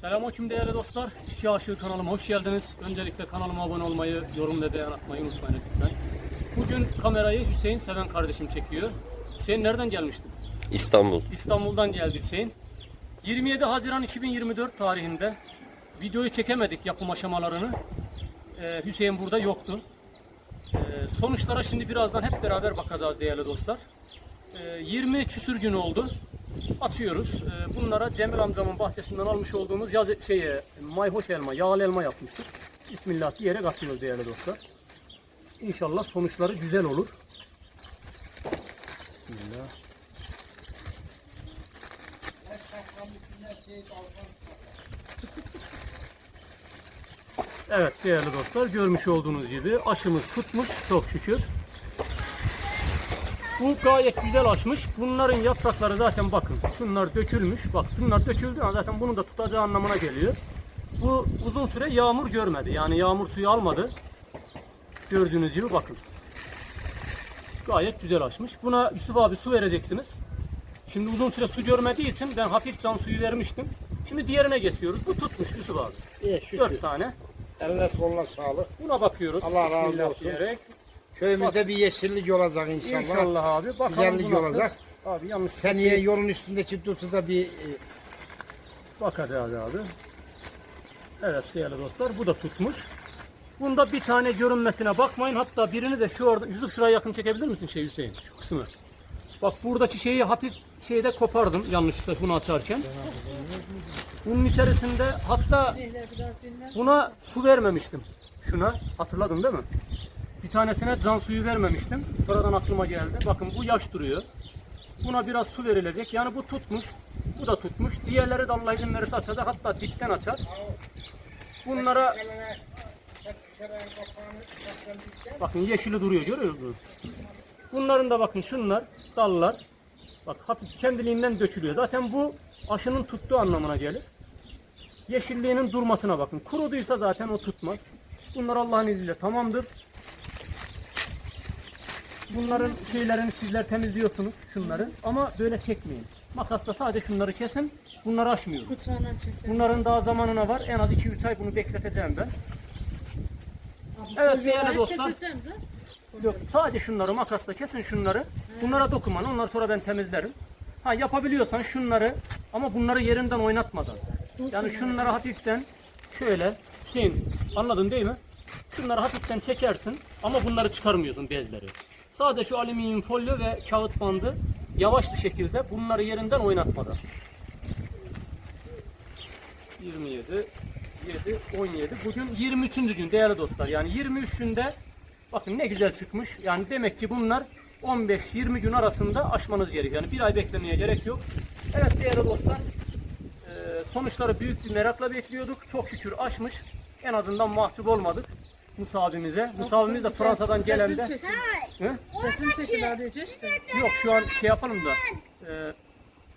Selamünaleyküm değerli dostlar. İşçi Aşığı kanalıma hoş geldiniz. Öncelikle kanalıma abone olmayı, yorum ve beğen atmayı unutmayın lütfen. Bugün kamerayı Hüseyin Seven kardeşim çekiyor. Hüseyin nereden gelmiştin? İstanbul. İstanbul'dan geldi Hüseyin. 27 Haziran 2024 tarihinde videoyu çekemedik yapım aşamalarını. Ee, Hüseyin burada yoktu. Ee, sonuçlara şimdi birazdan hep beraber bakacağız değerli dostlar. Ee, 20 küsür gün oldu. Atıyoruz. Ee, bunlara Cemil amcamın bahçesinden almış olduğumuz yaz şeye mayhoş elma, yağlı elma yapmıştık. Bismillah diyerek atıyoruz değerli dostlar. İnşallah sonuçları güzel olur. Bismillah. Evet değerli dostlar görmüş olduğunuz gibi aşımız tutmuş çok şükür. Bu gayet güzel açmış. Bunların yaprakları zaten bakın şunlar dökülmüş. Bak şunlar döküldü zaten bunun da tutacağı anlamına geliyor. Bu uzun süre yağmur görmedi. Yani yağmur suyu almadı. Gördüğünüz gibi bakın. Gayet güzel açmış. Buna Yusuf abi su vereceksiniz. Şimdi uzun süre su görmediği için ben hafif can suyu vermiştim. Şimdi diğerine geçiyoruz. Bu tutmuş Yusuf abi. İyi şükür. Dört tane. Eline koluna sağlık. Buna bakıyoruz. Allah razı olsun. diyerek. Köyümüzde bir yeşillik olacak inşallah. İnşallah abi. Bakalım Güzellik bu nasıl? olacak. Abi yanlış Seneye yolun üstündeki tutu da bir e, Bakacağız abi. Evet değerli dostlar bu da tutmuş. Bunda bir tane görünmesine bakmayın. Hatta birini de şu orada Yusuf şuraya yakın çekebilir misin şey Hüseyin? Şu kısmı. Bak buradaki şeyi hafif şeyde kopardım yanlışlıkla bunu açarken. Bunun içerisinde hatta buna su vermemiştim. Şuna hatırladın değil mi? Bir tanesine can suyu vermemiştim. Sonradan aklıma geldi. Bakın bu yaş duruyor. Buna biraz su verilecek. Yani bu tutmuş. Bu da tutmuş. Diğerleri de Allah izin verirse açacak. Hatta dipten açar. Bunlara bakın yeşili duruyor görüyor musunuz? Bunların da bakın şunlar dallar. Bak hafif kendiliğinden dökülüyor. Zaten bu aşının tuttuğu anlamına gelir. Yeşilliğinin durmasına bakın. Kuruduysa zaten o tutmaz. Bunlar Allah'ın izniyle tamamdır. Bunların şeylerini sizler temizliyorsunuz şunları ama böyle çekmeyin. Makasla sadece şunları kesin. Bunları aşmıyorum. Bunların daha zamanına var. En az 2-3 ay bunu bekleteceğim ben. Evet değerli dostlar. Yok, sadece şunları makasla kesin şunları. Bunlara dokunman. Onları sonra ben temizlerim. Ha yapabiliyorsan şunları ama bunları yerinden oynatmadan. Yani şunları hafiften şöyle Hüseyin anladın değil mi? Şunları hafiften çekersin ama bunları çıkarmıyorsun bezleri. Sadece şu alüminyum folyo ve kağıt bandı yavaş bir şekilde bunları yerinden oynatmadan. 27 7 17 bugün 23. gün değerli dostlar. Yani 23 günde bakın ne güzel çıkmış. Yani demek ki bunlar 15-20 gün arasında aşmanız gerekiyor. Yani bir ay beklemeye gerek yok. Evet değerli dostlar. e, sonuçları büyük bir merakla bekliyorduk. Çok şükür aşmış. En azından mahcup olmadık Musa abimize. Musa abimiz de Fransa'dan gelen de. Resim çekin. Abi. Yok şu an şey yapalım da. E,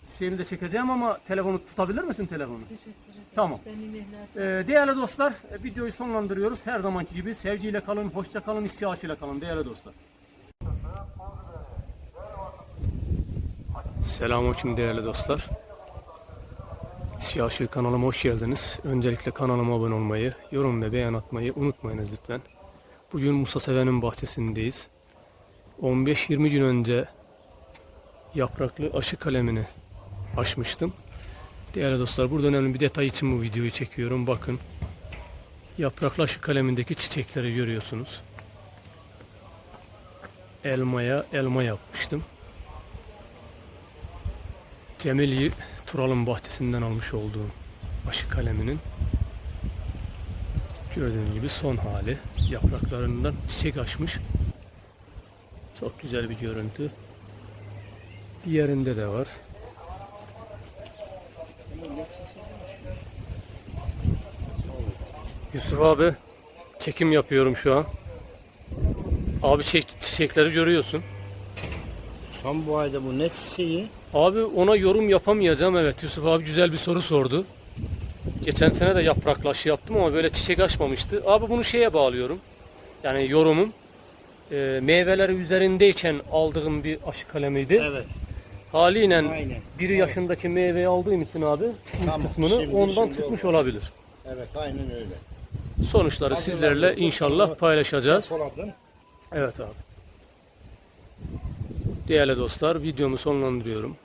Hüseyin'i de çekeceğim ama telefonu tutabilir misin telefonu? Tamam. Ee, değerli dostlar, e, videoyu sonlandırıyoruz. Her zamanki gibi sevgiyle kalın, hoşça kalın, istihasıyla kalın değerli dostlar. Selamünaleyküm değerli dostlar. Siyasi kanalıma hoş geldiniz. Öncelikle kanalıma abone olmayı, yorum ve beğen atmayı unutmayınız lütfen. Bugün Musa Seven'in bahçesindeyiz. 15-20 gün önce yapraklı aşı kalemini açmıştım. Değerli dostlar burada önemli bir detay için bu videoyu çekiyorum. Bakın yapraklı aşı kalemindeki çiçekleri görüyorsunuz. Elmaya elma yapmıştım. Cemil Tural'ın bahçesinden almış olduğum aşı kaleminin gördüğünüz gibi son hali yapraklarından çiçek açmış. Çok güzel bir görüntü. Diğerinde de var. Yusuf abi çekim yapıyorum şu an. Abi çiçek, çiçekleri görüyorsun. son bu ayda bu ne çiçeği? Abi ona yorum yapamayacağım evet Yusuf abi güzel bir soru sordu. Geçen sene de yapraklı aşı yaptım ama böyle çiçek açmamıştı. Abi bunu şeye bağlıyorum. Yani yorumum. E, meyveleri üzerindeyken aldığım bir aşı kalemiydi. Evet. Haliyle Aynen. biri yaşındaki meyveyi aldığım için abi Tamam, kısmını şimdi- ondan şimdi çıkmış oldu. olabilir. Evet aynen öyle. Sonuçları sizlerle inşallah paylaşacağız. Evet abi. Değerli dostlar videomu sonlandırıyorum.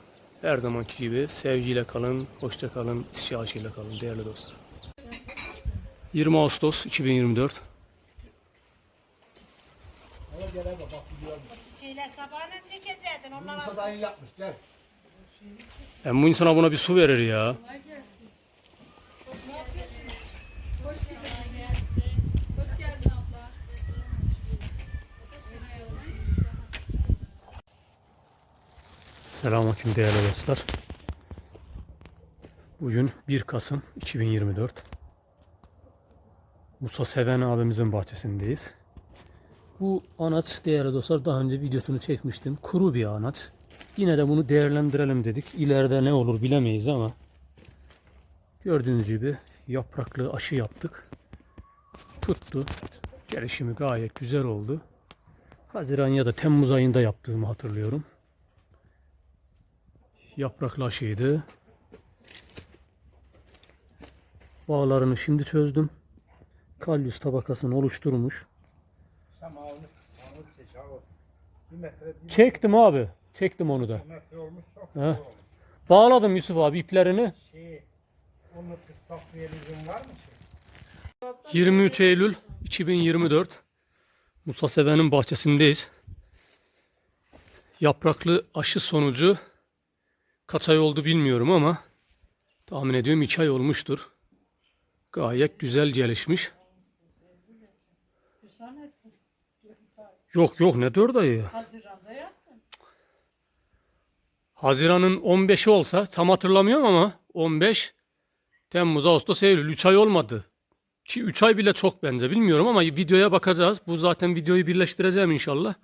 Her zamanki gibi sevgiyle kalın, hoşça kalın, istişaşıyla kalın değerli dostlar. 20 Ağustos 2024. Çiçeğiyle sabahına çekecektin onlara. yapmış gel. Bu insana buna bir su verir ya. Selamünaleyküm değerli dostlar. Bugün 1 Kasım 2024. Musa Seven abimizin bahçesindeyiz. Bu anaç değerli dostlar daha önce videosunu çekmiştim. Kuru bir anaç. Yine de bunu değerlendirelim dedik. İleride ne olur bilemeyiz ama gördüğünüz gibi yapraklı aşı yaptık. Tuttu. Gelişimi gayet güzel oldu. Haziran ya da Temmuz ayında yaptığımı hatırlıyorum. Yapraklı aşıydı. Bağlarını şimdi çözdüm. Kalyus tabakasını oluşturmuş. Bir metre bir Çektim abi. Çektim onu da. olmuş çok olmuş. Bağladım Yusuf abi iplerini. Şey, var mı? Şey? 23 Eylül 2024 Musa Seven'in bahçesindeyiz. Yapraklı aşı sonucu kaç ay oldu bilmiyorum ama tahmin ediyorum 2 ay olmuştur. Gayet güzel gelişmiş. Yok yok ne 4 ayı ya. Haziran'da yaptın. Haziran'ın 15'i olsa tam hatırlamıyorum ama 15 Temmuz, Ağustos, Eylül 3 ay olmadı. Ki 3 ay bile çok bence bilmiyorum ama videoya bakacağız. Bu zaten videoyu birleştireceğim inşallah.